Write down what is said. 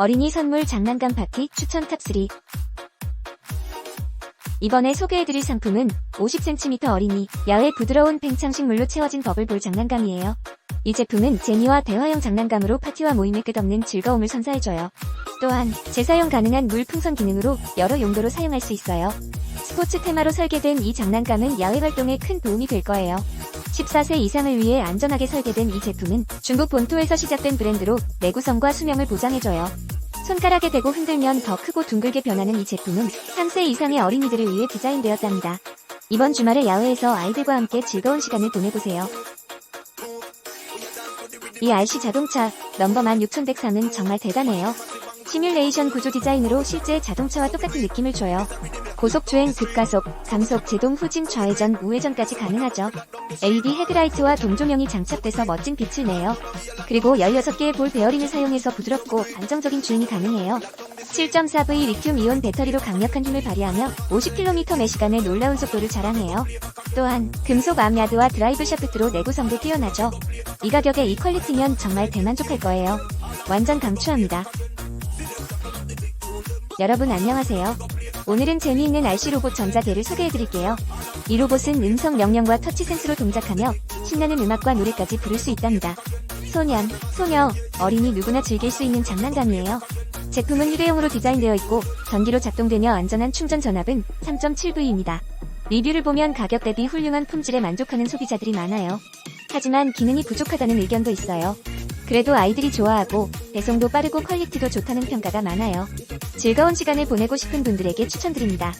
어린이 선물 장난감 파티 추천 탑3 이번에 소개해드릴 상품은 50cm 어린이 야외 부드러운 팽창식물로 채워진 버블볼 장난감이에요. 이 제품은 재미와 대화형 장난감으로 파티와 모임을 끝없는 즐거움을 선사해줘요. 또한 재사용 가능한 물 풍선 기능으로 여러 용도로 사용할 수 있어요. 스포츠 테마로 설계된 이 장난감은 야외 활동에 큰 도움이 될 거예요. 14세 이상을 위해 안전하게 설계된 이 제품은 중국 본토에서 시작된 브랜드로 내구성과 수명을 보장해줘요. 손가락에 대고 흔들면 더 크고 둥글게 변하는 이 제품은 3세 이상의 어린이들을 위해 디자인되었답니다. 이번 주말에 야외에서 아이들과 함께 즐거운 시간을 보내보세요. 이 RC 자동차 넘버만 6103은 정말 대단해요. 시뮬레이션 구조 디자인으로 실제 자동차와 똑같은 느낌을 줘요. 고속주행, 급가속, 감속, 제동, 후진, 좌회전, 우회전까지 가능하죠. LED 헤드라이트와 동조명이 장착돼서 멋진 빛을 내요. 그리고 16개의 볼 베어링을 사용해서 부드럽고 안정적인 주행이 가능해요. 7.4V 리튬 이온 배터리로 강력한 힘을 발휘하며 50km 매 시간의 놀라운 속도를 자랑해요. 또한 금속 암야드와 드라이브 샤프트로 내구성도 뛰어나죠. 이 가격에 이 퀄리티면 정말 대만족할 거예요. 완전 강추합니다. 여러분 안녕하세요. 오늘은 재미있는 RC 로봇 전자대를 소개해드릴게요. 이 로봇은 음성 명령과 터치 센스로 동작하며 신나는 음악과 노래까지 부를 수 있답니다. 소년, 소녀, 어린이 누구나 즐길 수 있는 장난감이에요. 제품은 휴대용으로 디자인되어 있고 전기로 작동되며 안전한 충전 전압은 3.7V입니다. 리뷰를 보면 가격 대비 훌륭한 품질에 만족하는 소비자들이 많아요. 하지만 기능이 부족하다는 의견도 있어요. 그래도 아이들이 좋아하고 배송도 빠르고 퀄리티도 좋다는 평가가 많아요. 즐거운 시간을 보내고 싶은 분들에게 추천드립니다.